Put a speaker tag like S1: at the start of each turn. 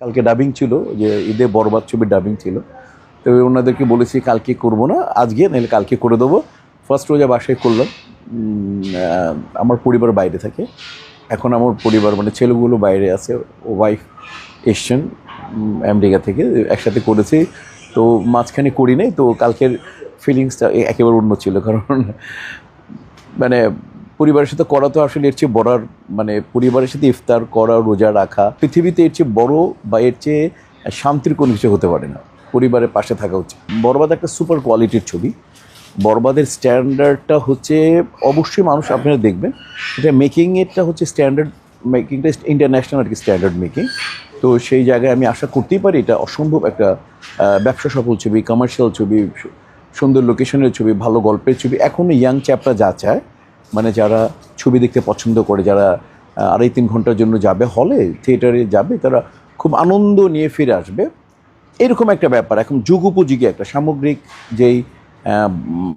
S1: কালকে ডাবিং ছিল, যে ঈদে বরবাদ ছবির ডাবিং ছিল। তো ওনাদেরকে বলেছি, কালকে করব না, আজকে, নাহলে কালকে করে দেবো। ফার্স্ট রোজা বাসায় করলাম। আমার পরিবার বাইরে থাকে। এখন আমার পরিবার মানে ছেলেগুলো বাইরে আছে, ও ওয়াইফ এসছেন আমেরিকা থেকে, একসাথে করেছি। তো মাঝখানে করি নাই, তো কালকের ফিলিংসটা একেবারে অন্য ছিল। কারণ মানে পরিবারের সাথে করা তো আসলে এর চেয়ে বড়ার মানে পরিবারের সাথে ইফতার করা, রোজা রাখা, পৃথিবীতে এর চেয়ে বড় বা এর চেয়ে শান্তির কোনো কিছু হতে পারে না। পরিবারের পাশে থাকা উচিত। বরবাদ একটা সুপার কোয়ালিটির ছবি। বরবাদের স্ট্যান্ডার্ডটা হচ্ছে, অবশ্যই মানুষ আপনারা দেখবেন, এটা মেকিং এরটা হচ্ছে স্ট্যান্ডার্ড, মেকিংটা ইন্টারন্যাশনাল আর কি স্ট্যান্ডার্ড মেকিং। তো সেই জায়গায় আমি আশা করতেই পারি এটা অসম্ভব একটা ব্যবসা সফল ছবি কমার্শিয়াল ছবি সুন্দর লোকেশনের ছবি, ভালো গল্পের ছবি। এখনও ইয়াং চ্যাপরা যা চায় মানে যারা ছবি দেখতে পছন্দ করে, যারা আড়াই তিন ঘণ্টার জন্য যাবে, হলে থিয়েটারে যাবে, তারা খুব আনন্দ নিয়ে ফিরে আসবে। এরকম একটা ব্যাপার। এখন যুগ উপযোগী একটা সামগ্রিক যেই